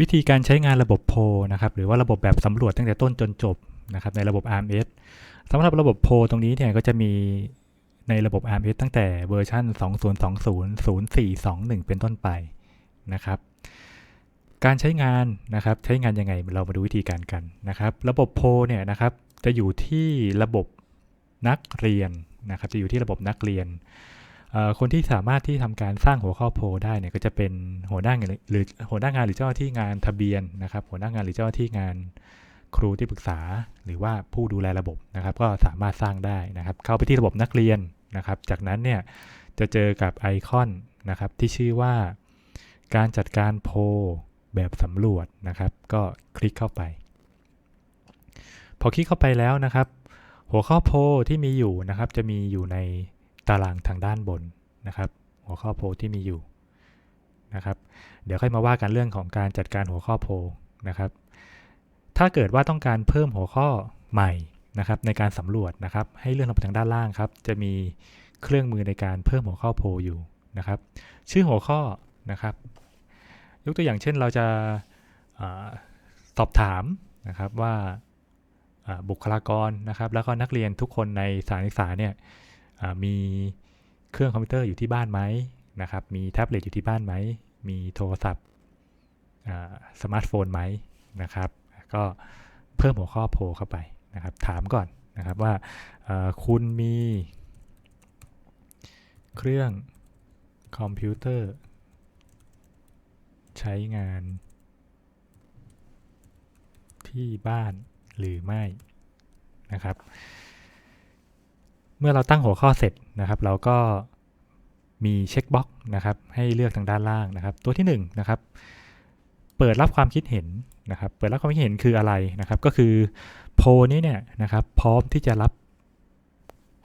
วิธีการใช้งานระบบโพนะครับหรือว่าระบบแบบสำรวจตั้งแต่ต้นจนจบนะครับในระบบ RMS สำหรับระบบโพตรงนี้เนี่ยก็จะมีในระบบ RMS ตั้งแต่เวอร์ชัน2020 0421 เป็นต้นไปนะครับการใช้งานนะครับใช้งานยังไงเรามาดูวิธีการกันนะครับ ระบบโพเนี่ยนะครับจะอยู่ที่ระบบนักเรียนนะครับจะอยู่ที่ระบบนักเรียน คนที่สามารถที่ทำการสร้างหัวข้อโพลได้เนี่ยก็จะเป็นหัวหน้างานหรือหัวหน้างานหรือเจ้าหน้าที่งานทะเบียนนะครับ หัวหน้างานหรือเจ้าหน้าที่งานครูที่ปรึกษา หรือว่าผู้ดูแลระบบนะครับ ก็สามารถสร้างได้นะครับ เข้าไปที่ระบบนักเรียนนะครับ จากนั้นเนี่ยจะเจอกับไอคอนนะครับที่ชื่อว่าการจัดการโพลแบบสำรวจนะครับ ก็คลิกเข้าไป พอคลิกเข้าไปแล้วนะครับ หัวข้อโพลที่มีอยู่นะครับ จะมีอยู่ใน ตารางทางด้านบนนะครับ หัวข้อโพลที่มีอยู่นะครับ เดี๋ยวค่อยมาว่ากันเรื่องของการจัดการหัวข้อโพลนะครับ ถ้าเกิดว่าต้องการเพิ่มหัวข้อใหม่นะครับ ในการสำรวจนะครับ ให้เลื่อนลงไปทางด้านล่างครับ จะมีเครื่องมือในการเพิ่มหัวข้อโพลอยู่นะครับ ชื่อหัวข้อนะครับ ยกตัวอย่างเช่นเราจะสอบถามนะครับว่าบุคลากรนะครับ แล้วก็นักเรียนทุกคนในสถานศึกษาเนี่ย มีเครื่องคอมพิวเตอร์อยู่ที่บ้านไหมนะครับ มีแท็บเล็ตอยู่ที่บ้านไหม มีโทรศัพท์สมาร์ทโฟนไหมนะครับ ก็เพิ่มหัวข้อโพเข้าไปนะครับ ถามก่อนนะครับว่าคุณมีเครื่องคอมพิวเตอร์ ใช้งาน ที่บ้านหรือไม่นะครับ เมื่อเราตั้งหัวข้อเสร็จนะครับ เราก็มีเช็คบ็อกนะครับ ให้เลือกทางด้านล่างนะครับ ตัวที่1นงนะครับ เปิดรับความคิดเห็นนะครับ เปิดรับความคิดเห็นคืออะไรนะครับ ก็คือโพนี้เนี่ยนะครับ พร้อมที่จะรับ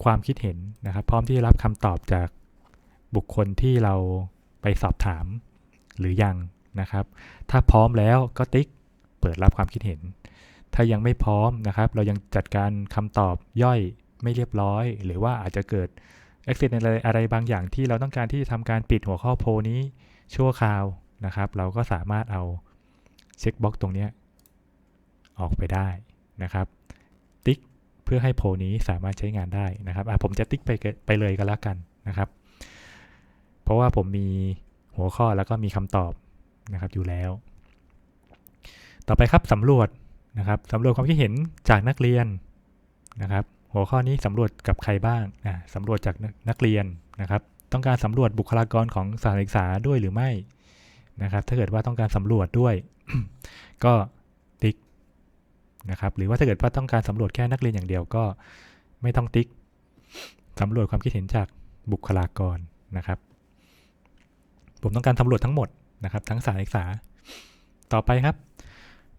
ความคิดเห็นนะครับ พร้อมที่จะรับคำตอบจากบุคคลที่เราไปสอบถามหรือยังนะครับ ถ้าพร้อมแล้วก็ติ๊กเปิดรับความคิดเห็น ถ้ายังไม่พร้อมนะครับ เรายังจัดการคำตอบย่อย ไม่เรียบร้อย หรือว่าอาจจะเกิดอุบิเหตุอะไรอะไรบางอย่างที่เราต้องการที่จะทำการปิดหัวข้อโพลนี้ชั่วคราวนะครับ เราก็สามารถเอาเช็คบ็อกตรงนี้ออกไปได้นะครับ ติ๊กเพื่อให้โพลนี้สามารถใช้งานได้นะครับผมจะติ๊กไปเกไปเลยก็แล้วกันนะครับ เพราะว่าผมมีหัวข้อแล้วก็มีคำตอบนะครับอยู่แล้ว ต่อไปครับสำรวจนะครับสำรวจความคิดเห็นจากนักเรียนนะครับ หัวข้อนี้สำรวจกับใครบ้างอะสำรวจจากนักนักเรียนนะครับ ต้องการสำรวจบุคลากรของสถานศึกษาด้วยหรือไม่นะครับ ถ้าเกิดว่าต้องการสำรวจด้วย ก็ติ๊กนะครับ หรือว่าถ้าเกิดว่าต้องการสำรวจแค่นักเรียนอย่างเดียวก็ไม่ต้องติ๊กสำรวจความคิดเห็นจากบุคลากรนะครับ ผมต้องการสำรวจทั้งหมดนะครับ ทั้งสถานศึกษา ต่อไปครับ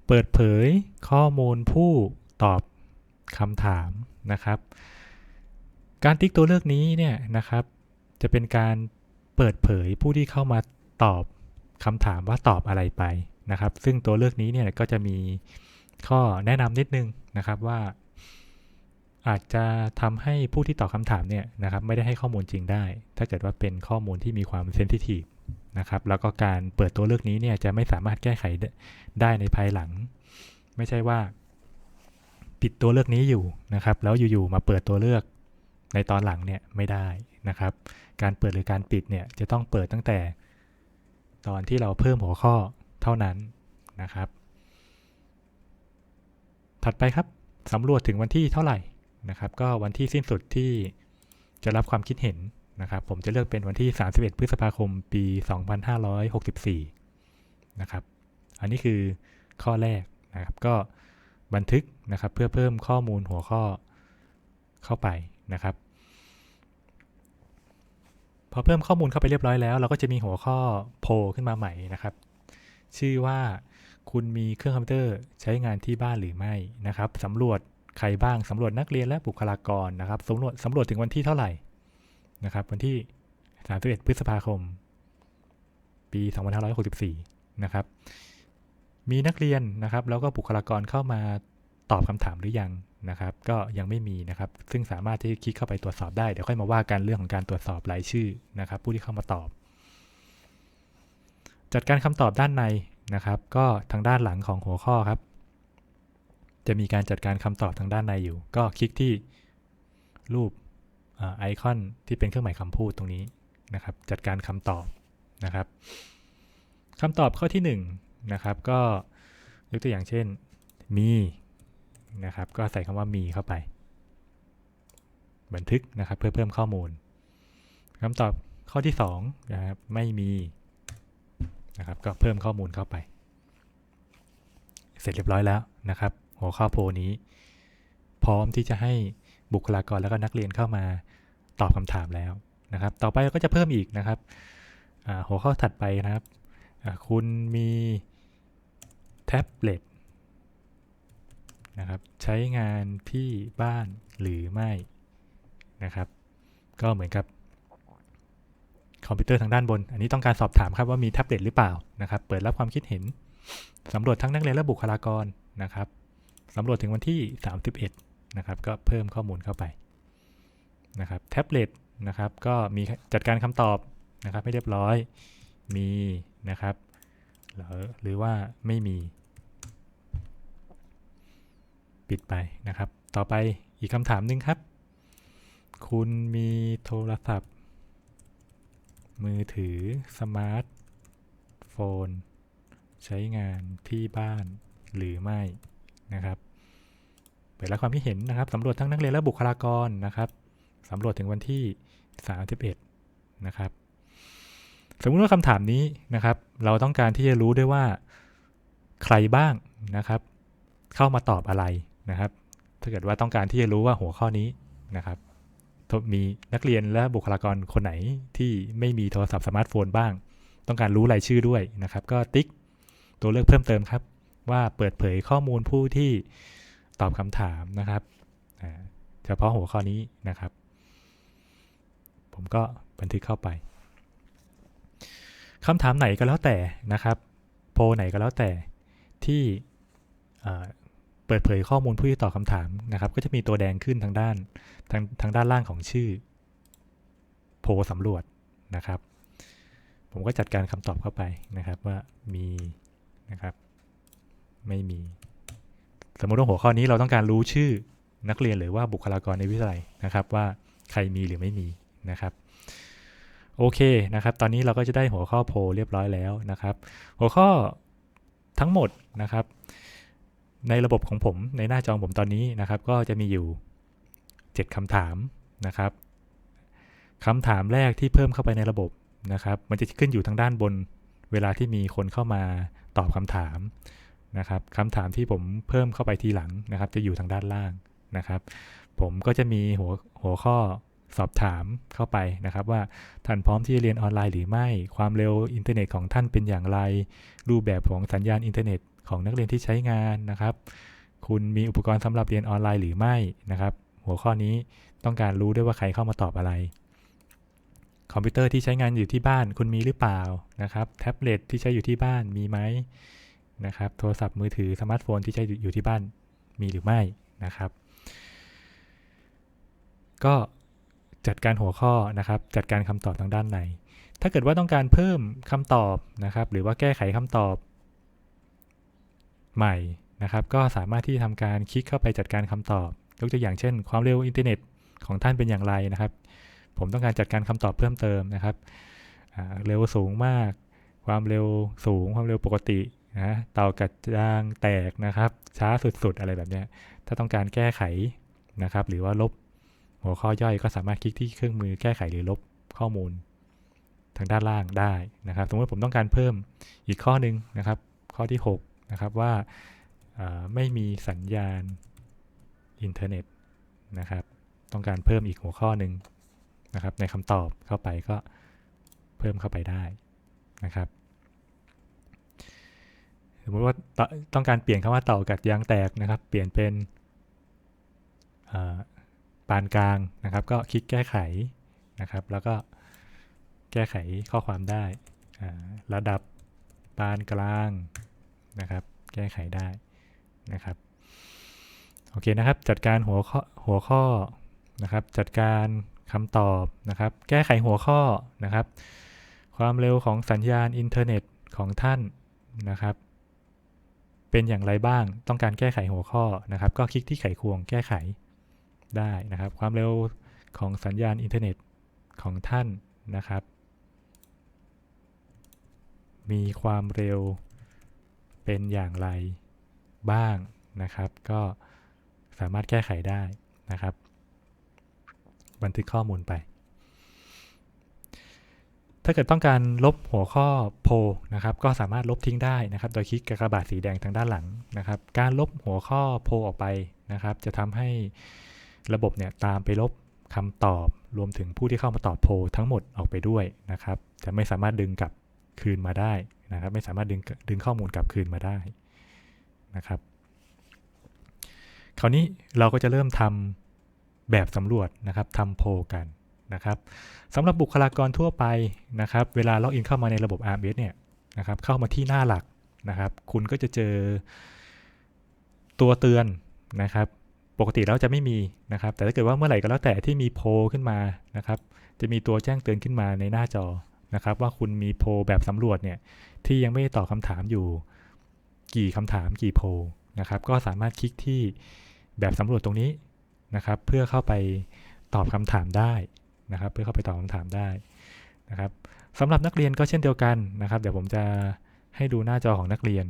เปิดเผยข้อมูลผู้ตอบคำถาม นะครับ การติ๊กตัวเลือกนี้เนี่ยนะครับ จะเป็นการเปิดเผยผู้ที่เข้ามาตอบคำถามว่าตอบอะไรไปนะครับ ซึ่งตัวเลือกนี้เนี่ยก็จะมีข้อแนะนำนิดนึงนะครับว่า อาจจะทำให้ผู้ที่ตอบคำถามเนี่ยนะครับ ไม่ได้ให้ข้อมูลจริงได้ ถ้าเกิดว่าเป็นข้อมูลที่มีความเซนซิทีฟนะครับ แล้วก็การเปิดตัวเลือกนี้เนี่ยจะไม่สามารถแก้ไขได้ได้ในภายหลัง ไม่ใช่ว่า ปิดตัวเลือกนี้อยู่นะครับ แล้วอยู่ๆมาเปิดตัวเลือกในตอนหลังเนี่ยไม่ได้นะครับ การเปิดหรือการปิดเนี่ยจะต้องเปิดตั้งแต่ตอนที่เราเพิ่มหัวข้อเท่านั้นนะครับ ถัดไปครับสำรวจถึงวันที่เท่าไหร่นะครับ ก็วันที่สิ้นสุดที่จะรับความคิดเห็นนะครับ ผมจะเลือกเป็นวันที่ 31 พฤษภาคม ปี 2564 นะครับ อันนี้คือข้อแรกนะครับ ก็ บันทึกนะครับ เพื่อเพิ่มข้อมูลหัวข้อเข้าไปนะครับ พอเพิ่มข้อมูลเข้าไปเรียบร้อยแล้ว เราก็จะมีหัวข้อโพลขึ้นมาใหม่นะครับ ชื่อว่าคุณมีเครื่องคอมพิวเตอร์ใช้งานที่บ้านหรือไม่นะครับสำรวจใครบ้างสำรวจนักเรียนและบุคลากรนะครับสำรวจสำรวจถึงวันที่เท่าไหร่นะครับ วันที่ 31 พฤษภาคม ปี 2564 นะครับ มีนักเรียนนะครับ แล้วก็บุคลากรเข้ามาตอบคำถามหรือยังนะครับ ก็ยังไม่มีนะครับ ซึ่งสามารถที่คลิกเข้าไปตรวจสอบได้เดี๋ยวค่อยมาว่ากันเรื่องของการตรวจสอบรายชื่อนะครับ ผู้ที่เข้ามาตอบ จัดการคำตอบด้านในนะครับ ก็ทางด้านหลังของหัวข้อครับ จะมีการจัดการคำตอบทางด้านในอยู่ ก็คลิกที่รูปอไอคอนที่เป็นเครื่องหมายคำพูดตรงนี้นะครับ จัดการคำตอบนะครับคำตอบข้อที่1 นะครับ ก็ยกตัวอย่างเช่นมีนะครับ ก็ใส่คำว่ามีเข้าไป บันทึกนะครับเพื่อเพิ่มข้อมูลคำตอบข้อที่2นะครับไม่มีนะครับก็เพิ่มข้อมูลเข้าไป เสร็จเรียบร้อยแล้วนะครับ หัวข้อโพลนี้ พร้อมที่จะให้บุคลากรแล้วก็นักเรียนเข้ามาตอบคำถามแล้วนะครับ ต่อไปเราก็จะเพิ่มอีกนะครับหัวข้อถัดไปนะครับ คุณมี แท็บเล็ตนะครับใช้งานที่บ้านหรือไม่นะครับ ก็เหมือนกับคอมพิวเตอร์ทางด้านบน อันนี้ต้องการสอบถามครับว่ามีแท็บเล็ตหรือเปล่านะครับ เปิดรับความคิดเห็นสำรวจทั้งนักเรียนและบุคลากรนะครับสำรวจถึงวันที่ 31นะครับ ก็เพิ่มข้อมูลเข้าไปนะครับแท็บเล็ตนะครับ ก็มีจัดการคำตอบนะครับให้เรียบร้อยมีนะครับ หรือว่าไม่มี ปิดไปนะครับ ต่อไปอีกคำถามหนึ่งครับ คุณมีโทรศัพท์ มือถือสมาร์ทโฟน ใช้งานที่บ้านหรือไม่นะครับเปิดรับความคิดเห็นนะครับสำรวจทั้งนักเรียนและบุคลากรนะครับสำรวจถึงวันที่ 31 นะครับ สมมติว่าคำถามนี้นะครับ เราต้องการที่จะรู้ด้วยว่าใครบ้างนะครับ เข้ามาตอบอะไรนะครับ ถ้าเกิดว่าต้องการที่จะรู้ว่าหัวข้อนี้นะครับมีนักเรียนและบุคลากรคนไหนที่ไม่มีโทรศัพท์สมาร์ทโฟนบ้าง ต้องการรู้รายชื่อด้วยนะครับ ก็ติ๊กตัวเลือกเพิ่มเติมครับ ว่าเปิดเผยข้อมูลผู้ที่ตอบคำถามนะครับเฉพาะหัวข้อนี้นะครับ ผมก็บันทึกเข้าไป คำถามไหนก็แล้วแต่นะครับ โพไหนก็แล้วแต่ที่เปิดเผยข้อมูลผู้ที่ตอบคำถามนะครับ ก็จะมีตัวแดงขึ้นทางด้านทางทางด้านล่างของชื่อ โพสำรวจนะครับ ผมก็จัดการคำตอบเข้าไปนะครับว่ามีนะครับ ไม่มี สมมติว่าหัวข้อนี้เราต้องการรู้ชื่อนักเรียนหรือว่าบุคลากรในวิทยาลัยนะครับ ว่าใครมีหรือไม่มีนะครับ โอเคนะครับ ตอนนี้เราก็จะได้หัวข้อโพเรียบร้อยแล้วนะครับ หัวข้อทั้งหมดนะครับ ในระบบของผมในหน้าจอผมตอนนี้นะครับ ก็จะมีอยู่ 7คำถามนะครับคำถามแรกที่เพิ่มเข้าไปในระบบนะครับ มันจะขึ้นอยู่ทางด้านบนเวลาที่มีคนเข้ามาตอบคำถามนะครับคำถามที่ผมเพิ่มเข้าไปทีหลังนะครับ จะอยู่ทางด้านล่างนะครับ ผมก็จะมีหัวหัวข้อ สอบถามเข้าไปนะครับว่าท่านพร้อมที่จะเรียนออนไลน์หรือไม่ ความเร็วอินเทอร์เน็ตของท่านเป็นอย่างไร รูปแบบของสัญญาณอินเทอร์เน็ตของนักเรียนที่ใช้งานนะครับ คุณมีอุปกรณ์สำหรับเรียนออนไลน์หรือไม่นะครับ หัวข้อนี้ต้องการรู้ด้วยว่าใครเข้ามาตอบอะไร คอมพิวเตอร์ที่ใช้งานอยู่ที่บ้านคุณมีหรือเปล่านะครับแท็บเล็ตที่ใช้อยู่ที่บ้านมีไหมนะครับโทรศัพท์มือถือสมาร์ทโฟนที่ใช้อยู่ที่บ้านมีหรือไม่นะครับ ก็ จัดการหัวข้อนะครับ จัดการคำตอบทางด้านใน ถ้าเกิดว่าต้องการเพิ่มคำตอบนะครับ หรือว่าแก้ไขคำตอบใหม่นะครับ ก็สามารถที่ทำการคลิกเข้าไปจัดการคำตอบ ยกตัวอย่างเช่น ความเร็วอินเทอร์เน็ตของท่านเป็นอย่างไรนะครับ ผมต้องการจัดการคำตอบเพิ่มเติมนะครับเร็วสูงมาก ความเร็วสูง ความเร็วปกตินะเตากัดยางแตกนะครับ ช้าสุดๆอะไรแบบนี้ถ้าต้องการแก้ไขนะครับ หรือว่าลบ หัวข้อย่อยก็สามารถคลิกที่เครื่องมือแก้ไขหรือลบข้อมูล ทางด้านล่างได้นะครับ สมมติผมต้องการเพิ่มอีกข้อหนึ่งนะครับ ข้อที่6นะครับว่าไม่มีสัญญาณอินเทอร์เน็ตนะครับ ต้องการเพิ่มอีกหัวข้อหนึ่งนะครับ ในคำตอบเข้าไปก็เพิ่มเข้าไปได้นะครับสมมติว่าต้องการเปลี่ยนคำว่าเต่ากัดยางแตกนะครับ เปลี่ยนเป็น ปานกลางนะครับ ก็คลิกแก้ไขนะครับ แล้วก็แก้ไขข้อความได้ ระดับปานกลางนะครับ แก้ไขได้นะครับโอเคนะครับ จัดการหัวข้อหัวข้อนะครับ จัดการคำตอบนะครับ แก้ไขหัวข้อนะครับ ความเร็วของสัญญาณอินเทอร์เน็ตของท่านนะครับ เป็นอย่างไรบ้างต้องการแก้ไขหัวข้อนะครับ ก็คลิกที่ไขควงแก้ไข ได้นะครับ ความเร็วของสัญญาณอินเทอร์เน็ตของท่านนะครับ มีความเร็วเป็นอย่างไรบ้างนะครับ ก็สามารถแก้ไขได้นะครับ บันทึกข้อมูลไป ถ้าเกิดต้องการลบหัวข้อโพนะครับ ก็สามารถลบทิ้งได้นะครับ โดยคลิกกากบาทสีแดงทางด้านหลังนะครับ การลบหัวข้อโพออกไปนะครับ จะทำให้ ระบบเนี่ยตามไปลบคำตอบรวมถึงผู้ที่เข้ามาตอบโพลทั้งหมดออกไปด้วยนะครับจะไม่สามารถดึงกลับคืนมาได้นะครับ ไม่สามารถดึงดึงข้อมูลกลับคืนมาได้นะครับ คราวนี้เราก็จะเริ่มทำแบบสำรวจนะครับทำโพลกันนะครับสำหรับบุคลากรทั่วไปนะครับ เวลาล็อกอินเข้ามาในระบบ RMS เนี่ยนะครับเข้ามาที่หน้าหลักนะครับ คุณก็จะเจอตัวเตือนนะครับ ปกติแล้วจะไม่มีนะครับ แต่ถ้าเกิดว่าเมื่อไหร่ก็แล้วแต่ที่มีโพขึ้นมานะครับ จะมีตัวแจ้งเตือนขึ้นมาในหน้าจอนะครับ ว่าคุณมีโพแบบสำรวจเนี่ยที่ยังไม่ได้ตอบคำถามอยู่ กี่คำถามกี่โพนะครับ ก็สามารถคลิกที่แบบสำรวจตรงนี้นะครับ เพื่อเข้าไปตอบคำถามได้นะครับ เพื่อเข้าไปตอบคำถามได้นะครับสำหรับนักเรียนก็เช่นเดียวกันนะครับ เดี๋ยวผมจะให้ดูหน้าจอของนักเรียน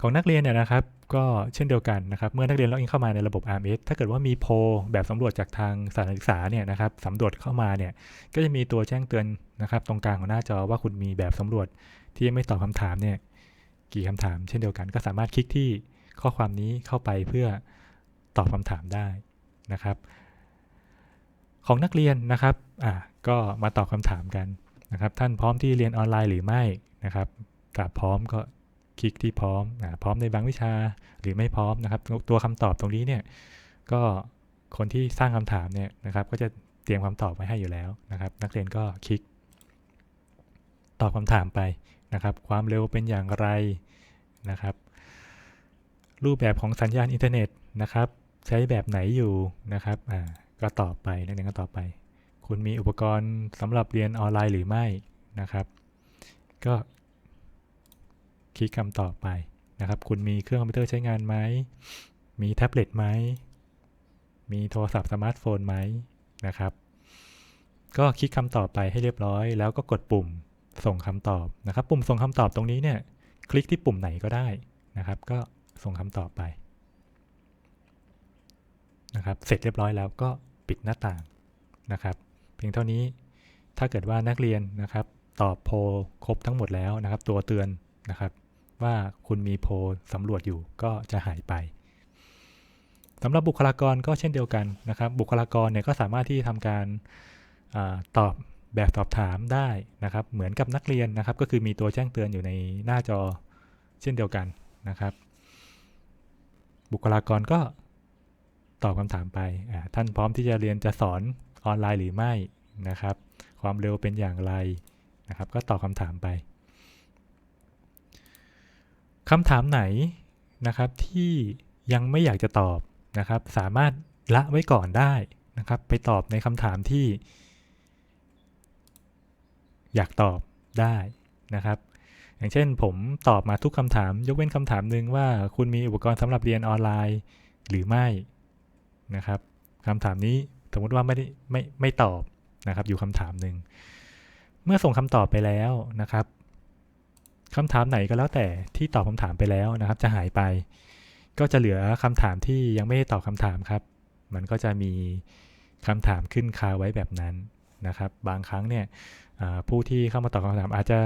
ของนักเรียนเนี่ยนะครับก็เช่นเดียวกันนะครับ เมื่อนักเรียนล็อกอินเข้ามาในระบบ RMS ถ้าเกิดว่ามีโพลแบบสำรวจจากทางสถานศึกษาเนี่ยนะครับสำรวจเข้ามาเนี่ยก็จะมีตัวแจ้งเตือนนะครับตรงกลางของหน้าจอว่าคุณมีแบบสำรวจที่ไม่ตอบคำถามเนี่ยกี่คำถาม เช่นเดียวกันก็สามารถคลิกที่ข้อความนี้เข้าไปเพื่อตอบคำถามได้นะครับ ของนักเรียนนะครับอะก็มาตอบคำถามกันนะครับ ท่านพร้อมที่เรียนออนไลน์หรือไม่นะครับถ้าพร้อมก็ คลิกที่พร้อมนะพร้อมในบางวิชาหรือไม่พร้อมนะครับ ตัวคำตอบตรงนี้เนี่ยก็คนที่สร้างคำถามเนี่ยนะครับ ก็จะเตรียมคำตอบไว้ให้อยู่แล้วนะครับ นักเรียนก็คลิก ตอบคำถามไปนะครับ ความเร็วเป็นอย่างไรนะครับ รูปแบบของสัญญาณอินเทอร์เน็ตนะครับ ใช้แบบไหนอยู่นะครับอ่าก็ตอบไปนักเรียนก็ตอบไป คุณมีอุปกรณ์สำหรับเรียนออนไลน์หรือไม่นะครับ ก็ ลิกคำตอบไปนะครับ คุณมีเครื่องคอมพิวเตอร์ใช้งานไหม มีแท็บเล็ตไหม มีโทรศัพท์สมาร์ทโฟนไหมนะครับ ก็คลิกคำตอบไปให้เรียบร้อย แล้วก็กดปุ่มส่งคำตอบนะครับ ปุ่มส่งคำตอบตรงนี้เนี่ย คลิกที่ปุ่มไหนก็ได้นะครับ ก็ส่งคำตอบไปนะครับ เสร็จเรียบร้อยแล้วก็ปิดหน้าต่างนะครับ เพียงเท่านี้ถ้าเกิดว่านักเรียนนะครับ ตอบโพครบทั้งหมดแล้วนะครับ ตัวเตือนนะครับ ว่าคุณมีโพลสำรวจอยู่ก็จะหายไปสำหรับบุคลากรก็เช่นเดียวกันนะครับ บุคลากรเนี่ยก็สามารถที่ทำการอตอบแบบสอบถามได้นะครับ เหมือนกับนักเรียนนะครับ ก็คือมีตัวแจ้งเตือนอยู่ในหน้าจอเช่นเดียวกันนะครับ บุคลากรก็ตอบคำถามไป ท่านพร้อมที่จะเรียนจะสอนออนไลน์หรือไม่นะครับ ความเร็วเป็นอย่างไรนะครับ ก็ตอบคำถามไป คำถามไหนนะครับที่ยังไม่อยากจะตอบนะครับ สามารถละไว้ก่อนได้นะครับ ไปตอบในคำถามที่ อยากตอบได้นะครับ อย่างเช่นผมตอบมาทุกคำถาม ยกเว้นคำถามหนึ่งว่าคุณมีอุปกรณ์สำหรับเรียนออนไลน์หรือไม่นะครับคำถามนี้สมมติว่าไม่ได้ไม่ไม่ตอบนะครับ อยู่คำถามหนึ่งเมื่อส่งคำตอบไปแล้วนะครับ คำถามไหนก็แล้วแต่ที่ตอบคำถามไปแล้วนะครับ จะหายไป ก็จะเหลือคำถามที่ยังไม่ได้ตอบคำถามครับ มันก็จะมีคำถามขึ้นคาไว้แบบนั้นนะครับ บางครั้งเนี่ยผู้ที่เข้ามาตอบคำถามอาจจะ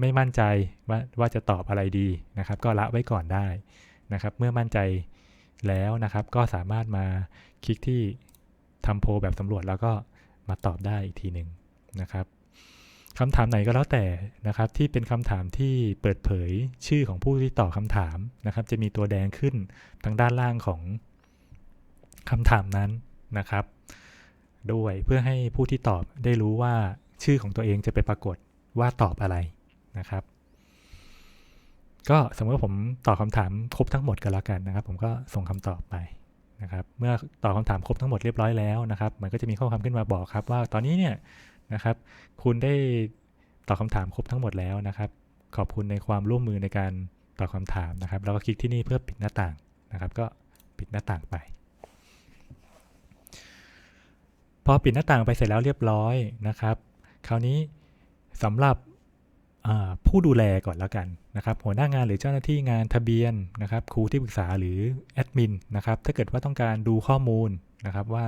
ไม่มั่นใจว่าว่าจะตอบอะไรดีนะครับ ก็ละไว้ก่อนได้นะครับ เมื่อมั่นใจแล้วนะครับ ก็สามารถมาคลิกที่ทำโพลแบบสำรวจแล้วก็มาตอบได้อีกทีหนึ่งนะครับ คำถามไหนก็แล้วแต่นะครับที่เป็นคำถามที่เปิดเผยชื่อของผู้ที่ตอบคำถามนะครับ จะมีตัวแดงขึ้นทางด้านล่างของคำถามนั้นนะครับ ด้วยเพื่อให้ผู้ที่ตอบได้รู้ว่าชื่อของตัวเองจะไปปรากฏว่าตอบอะไรนะครับ ก็สมมติว่าผมตอบคำถามครบทั้งหมดกันแล้วกันนะครับ ผมก็ส่งคำตอบไปนะครับ เมื่อตอบคำถามครบทั้งหมดเรียบร้อยแล้วนะครับ มันก็จะมีข้อความขึ้นมาบอกครับว่าตอนนี้เนี่ย นะครับ คุณได้ตอบคำถามครบทั้งหมดแล้วนะครับ ขอบคุณในความร่วมมือในการตอบคำถามนะครับ แล้วก็คลิกที่นี่เพื่อปิดหน้าต่างนะครับ ก็ปิดหน้าต่างไป พอปิดหน้าต่างไปเสร็จแล้วเรียบร้อยนะครับ คราวนี้สำหรับผู้ดูแลก่อนแล้วกันนะครับ หัวหน้างานหรือเจ้าหน้าที่งานทะเบียนนะครับ ครูที่ปรึกษาหรือแอดมินนะครับ ถ้าเกิดว่าต้องการดูข้อมูลนะครับว่า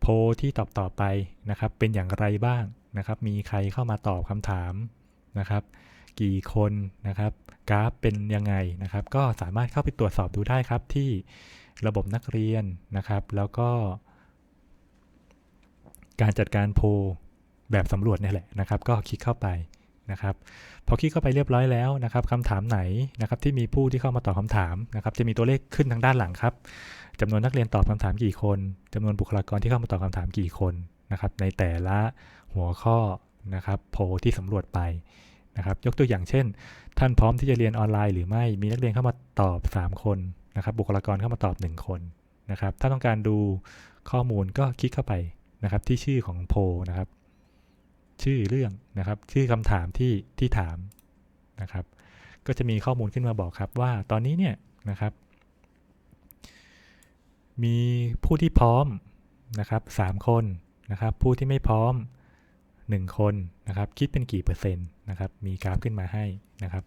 โพที่ตอบต่อไปนะครับ เป็นอย่างไรบ้างนะครับ มีใครเข้ามาตอบคำถามนะครับ กี่คนนะครับ กราฟเป็นยังไงนะครับ ก็สามารถเข้าไปตรวจสอบดูได้ครับที่ระบบนักเรียนนะครับ แล้วก็ การจัดการโพแบบสำรวจนี่แหละนะครับ ก็คลิกเข้าไปนะครับพอคลิกเข้าไปเรียบร้อยแล้วนะครับคำถามไหนนะครับที่มีผู้ที่เข้ามาตอบคำถามนะครับ จะมีตัวเลขขึ้นทางด้านหลังครับ จำนวนนักเรียนตอบคำถามกี่คนจำนวนบุคลากรที่เข้ามาตอบคำถามกี่คนนะครับ ในแต่ละหัวข้อนะครับโพที่สำรวจไปนะครับ ยกตัวอย่างเช่น ท่านพร้อมที่จะเรียนออนไลน์หรือไม่มีนักเรียนเข้ามาตอบ 3 คนนะครับ บุคลากรเข้ามาตอบ 1 คนนะครับ ถ้าต้องการดูข้อมูลก็คลิกเข้าไปนะครับ ที่ชื่อของโพนะครับ ชื่อเรื่องนะครับ ชื่อคำถามที่ที่ถามนะครับ ก็จะมีข้อมูลขึ้นมาบอกครับว่าตอนนี้เนี่ยนะครับ มีผู้ที่พร้อมนะครับ3คนนะครับ ผู้ที่ไม่พร้อม 1 คนนะครับ คิดเป็นกี่เปอร์เซ็นต์นะครับ มีกราฟขึ้นมาให้นะครับ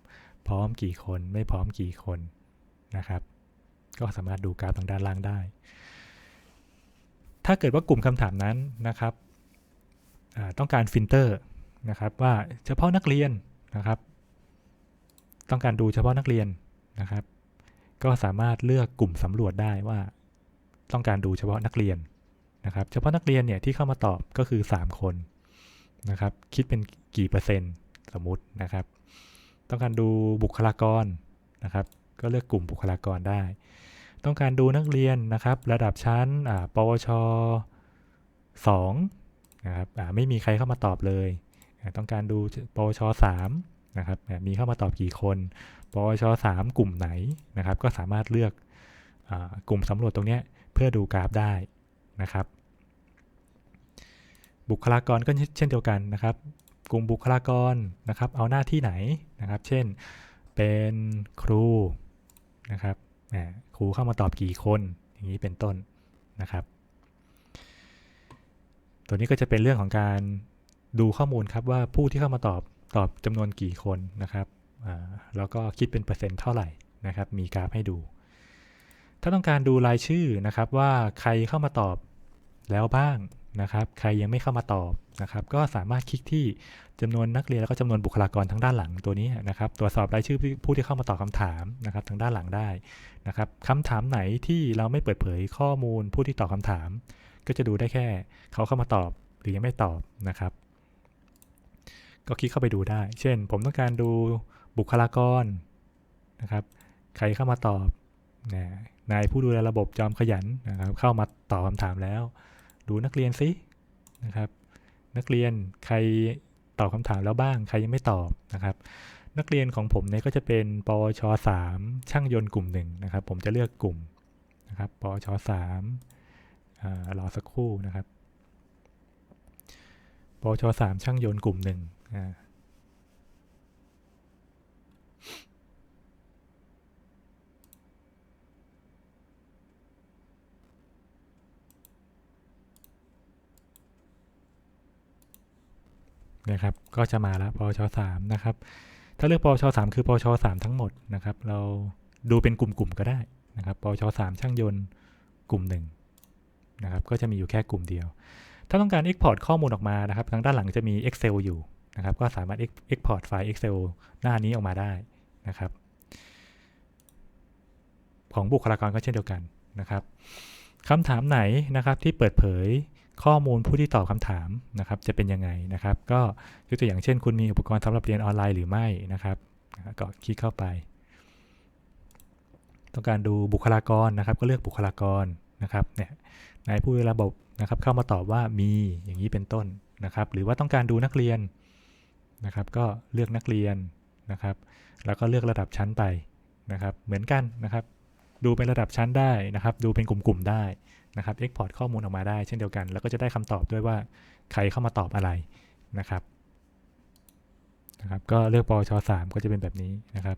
พร้อมกี่คนไม่พร้อมกี่คนนะครับ ก็สามารถดูกราฟทางด้านล่างได้ ถ้าเกิดว่ากลุ่มคำถามนั้นนะครับต้องการฟิลเตอร์นะครับว่าเฉพาะนักเรียนนะครับ ต้องการดูเฉพาะนักเรียนนะครับ ก็สามารถเลือกกลุ่มสำรวจได้ว่า ต้องการดูเฉพาะนักเรียนนะครับ เฉพาะนักเรียนเนี่ยที่เข้ามาตอบก็คือ 3 คนนะครับ คิดเป็นกี่เปอร์เซ็นต์สมมตินะครับ ต้องการดูบุคลากรนะครับ ก็เลือกกลุ่มบุคลากรได้ ต้องการดูนักเรียนนะครับ ระดับชั้นปวช2นะครับไม่มีใครเข้ามาตอบเลย ต้องการดูปวช3นะครับ มีเข้ามาตอบกี่คน ปวช3กลุ่มไหนนะครับ ก็สามารถเลือกกลุ่มสำรวจตรงนี้ เพื่อดูกราฟได้นะครับ บุคลากรก็เช่นเดียวกันนะครับ กลุ่มบุคลากรนะครับ เอาหน้าที่ไหนนะครับ เช่นเป็นครูนะครับครูเข้ามาตอบกี่คน อย่างนี้เป็นต้นนะครับ ตัวนี้ก็จะเป็นเรื่องของการดูข้อมูลครับว่าผู้ที่เข้ามาตอบตอบจำนวนกี่คนนะครับแล้วก็คิดเป็นเปอร์เซ็นต์เท่าไหร่นะครับ มีกราฟให้ดู ถ้าต้องการดูรายชื่อนะครับว่าใครเข้ามาตอบแล้วบ้างนะครับ ใครยังไม่เข้ามาตอบนะครับ ก็สามารถคลิกที่จำนวนนักเรียนแล้วก็จำนวนบุคลากรทางด้านหลังตัวนี้นะครับ ตรวจสอบรายชื่อผู้ที่เข้ามาตอบคาถามนะครับทางด้านหลังได้นะครับคำถามไหนที่เราไม่เปิดเผยข้อมูลผู้ที่ตอบคาถาม ก็จะดูได้แค่เขาเข้ามาตอบหรือยังไม่ตอบนะครับ ก็คลิกเข้าไปดูได้ เช่น ผมต้องการดูบุคลากรนะครับ ใครเข้ามาตอบ นายผู้ดูแลระบบจอมขยันนะครับเข้ามาตอบคำถามแล้ว ดูนักเรียนสินะครับ นักเรียนใครตอบคำถามแล้วบ้าง ใครยังไม่ตอบนะครับ นักเรียนของผมเนี่ยก็จะเป็นปวช3ช่างยนต์กลุ่มหนึ่งนะครับ ผมจะเลือกกลุ่มนะครับปวช3รอสักครู่นะครับปวช3ช่างยนต์กลุ่มหนึ่ง นะครับก็จะมาแล้วปชสามนะครับถ้าเลือกปชสามคือปชสามทั้งหมดนะครับเราดูเป็นกลุ่มๆก็ได้นะครับปชสามช่างยนต์กลุ่มหนึ่งนะครับก็จะมีอยู่แค่กลุ่มเดียว ถ้าต้องการ Export ข้อมูลออกมานะครับทางด้านหลังจะมี Excel อยู่นะครับก็สามารถ Export ไฟล์ Excel หน้านี้ออกมาได้นะครับ ของบุคลากรก็เช่นเดียวกันนะครับคำถามไหนนะครับที่เปิดเผย ข้อมูลผู้ที่ตอบคำถามนะครับจะเป็นยังไงนะครับ ก็ยกตัวอย่างเช่น คุณมีอุปกรณ์สำหรับเรียนออนไลน์หรือไม่นะครับ ก็คลิกเข้าไป ต้องการดูบุคลากรนะครับ ก็เลือกบุคลากรนะครับเนี่ยในผู้ระบบนะครับ เข้ามาตอบว่ามีอย่างนี้เป็นต้นนะครับ หรือว่าต้องการดูนักเรียนนะครับ ก็เลือกนักเรียนนะครับ แล้วก็เลือกระดับชั้นไปนะครับ เหมือนกันนะครับ ดูเป็นระดับชั้นได้นะครับ ดูเป็นกลุ่มๆได้ นะครับ Export ข้อมูลออกมาได้เช่นเดียวกัน แล้วก็จะได้คำตอบด้วยว่าใครเข้ามาตอบอะไรนะครับนะครับก็เลือกปวช3ก็จะเป็นแบบนี้นะครับ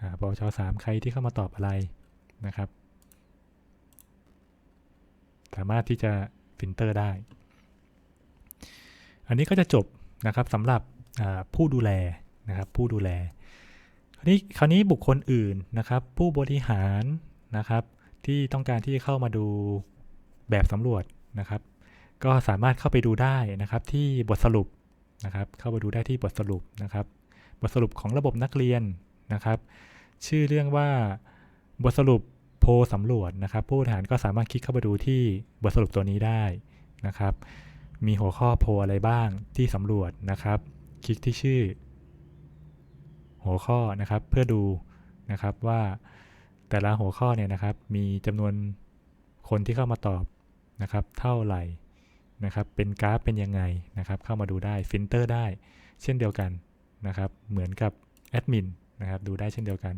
อ่าปวช3ใครที่เข้ามาตอบอะไรนะครับ สามารถที่จะฟิลเตอร์ได้ อันนี้ก็จะจบนะครับสำหรับผู้ดูแลนะครับผู้ดูแล คราวนี้คราวนี้บุคคลอื่นนะครับ ผู้บริหารนะครับที่ต้องการที่จะเข้ามาดู แบบสำรวจนะครับ ก็สามารถเข้าไปดูได้นะครับที่บทสรุปนะครับ เข้าไปดูได้ที่บทสรุปนะครับ บทสรุปของระบบนักเรียนนะครับ ชื่อเรื่องว่าบทสรุปโพสำรวจนะครับ ผู้บริหารก็สามารถคลิกเข้าไปดูที่บทสรุปตัวนี้ได้นะครับ มีหัวข้อโพอะไรบ้างที่สำรวจนะครับ คลิกที่ชื่อ หัวข้อนะครับเพื่อดูนะครับว่าแต่ละหัวข้อเนี่ยนะครับ มีจำนวนคนที่เข้ามาตอบ นะครับเท่าไหร่นะครับเป็นกราฟเป็นยังไงนะครับเข้ามาดูได้ฟิลเตอร์ได้เช่นเดียวกันนะครับเหมือนกับแอดมินนะครับดูได้เช่นเดียวกัน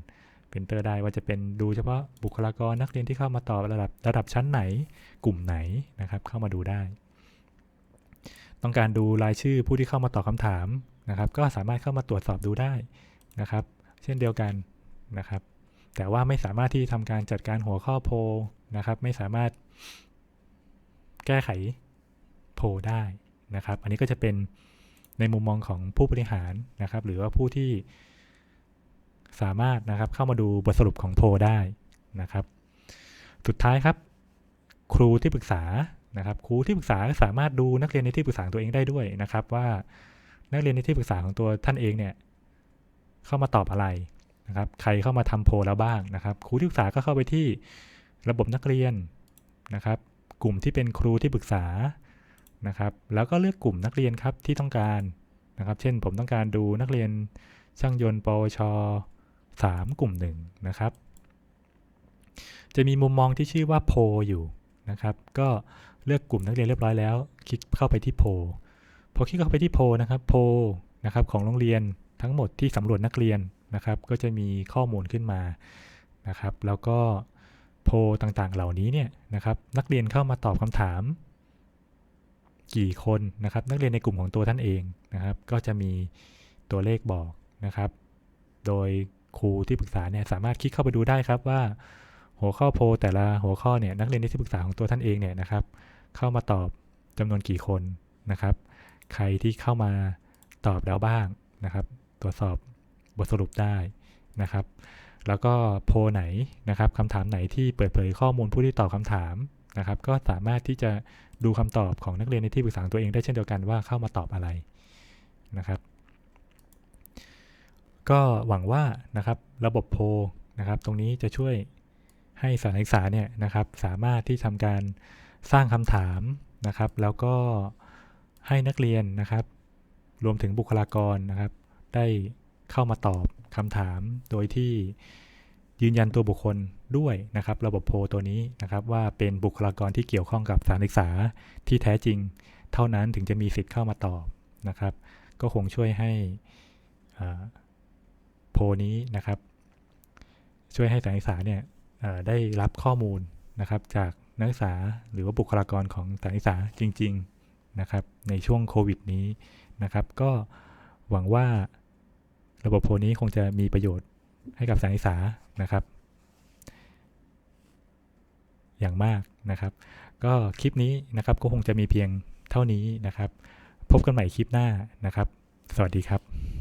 ฟิลเตอร์ได้ว่าจะเป็นดูเฉพาะบุคลากรนักเรียนที่เข้ามาตอบระดับระดับชั้นไหนกลุ่มไหนนะครับเข้ามาดูได้ ต้องการดูรายชื่อผู้ที่เข้ามาตอบคำถามนะครับก็สามารถเข้ามาตรวจสอบดูได้นะครับ เช่นเดียวกันนะครับ แต่ว่าไม่สามารถที่ทำการจัดการหัวข้อโพลนะครับไม่สามารถ แก้ไขโพได้นะครับ อันนี้ก็จะเป็นในมุมมองของผู้บริหารนะครับ หรือว่าผู้ที่สามารถนะครับเข้ามาดูบทสรุปของโพได้นะครับ สุดท้ายครับ ครูที่ปรึกษานะครับ ครูที่ปรึกษาสามารถดูนักเรียนในที่ปรึกษาตัวเองได้ด้วยนะครับ ว่านักเรียนในที่ปรึกษาของตัวท่านเองเนี่ยเข้ามาตอบอะไรนะครับ ใครเข้ามาทำโพแล้วบ้างนะครับ ครูที่ปรึกษาก็เข้าไปที่ระบบนักเรียนนะครับ กลุ่มที่เป็นครูที่ปรึกษานะครับ แล้วก็เลือกกลุ่มนักเรียนครับที่ต้องการนะครับ เช่นผมต้องการดูนักเรียนช่างยนต์ ปวช 3 กลุ่มหนึ่งนะครับ จะมีมุมมองที่ชื่อว่าโพลอยู่นะครับ ก็เลือกกลุ่มนักเรียนเรียบร้อยแล้ว คลิกเข้าไปที่โพลพอคลิกเข้าไปที่โพลนะครับโพลนะครับของโรงเรียนทั้งหมดที่สำรวจนักเรียนนะครับ ก็จะมีข้อมูลขึ้นมานะครับ แล้วก็ โพลต่างๆเหล่านี้เนี่ยนะครับนักเรียนเข้ามาตอบคำถาม กี่คนนะครับ นักเรียนในกลุ่มของตัวท่านเองนะครับ ก็จะมีตัวเลขบอกนะครับ โดยครูที่ปรึกษาเนี่ยสามารถคลิกเข้าไปดูได้ครับว่า หัวข้อโพลแต่ละหัวข้อเนี่ยนักเรียนในที่ปรึกษาของตัวท่านเองเนี่ยนะครับ เข้ามาตอบจำนวนกี่คนนะครับ ใครที่เข้ามาตอบแล้วบ้างนะครับ ตรวจสอบบทสรุปได้นะครับ แล้วก็โพไหนนะครับคำถามไหนที่เปิดเผยข้อมูลผู้ที่ตอบคำถามนะครับ ก็สามารถที่จะดูคำตอบของนักเรียนในที่ปรึกษาตัวเองได้เช่นเดียวกันว่าเข้ามาตอบอะไรนะครับ ก็หวังว่านะครับระบบโพนะครับ ตรงนี้จะช่วยให้สถานศึกษาเนี่ยนะครับ สามารถที่ทำการสร้างคำถามนะครับ แล้วก็ให้นักเรียนนะครับ รวมถึงบุคลากรนะครับ ได้ เข้ามาตอบคำถามโดยที่ยืนยันตัวบุคคลด้วยนะครับ ระบบโพลตัวนี้นะครับ ว่าเป็นบุคลากรที่เกี่ยวข้องกับสถานศึกษาที่แท้จริง เท่านั้นถึงจะมีสิทธิ์เข้ามาตอบนะครับ ก็คงช่วยให้โพลนี้นะครับ ช่วยให้สถานศึกษาเนี่ยได้รับข้อมูลนะครับ จากนักศึกษาหรือว่าบุคลากรของสถานศึกษาจริง ๆนะครับ ในช่วงโควิดนี้นะครับ ก็หวังว่า ระบบโพลนี้คงจะมีประโยชน์ให้กับสายศึกษานะครับ อย่างมากนะครับ ก็คลิปนี้นะครับก็คงจะมีเพียงเท่านี้นะครับ พบกันใหม่คลิปหน้านะครับ สวัสดีครับ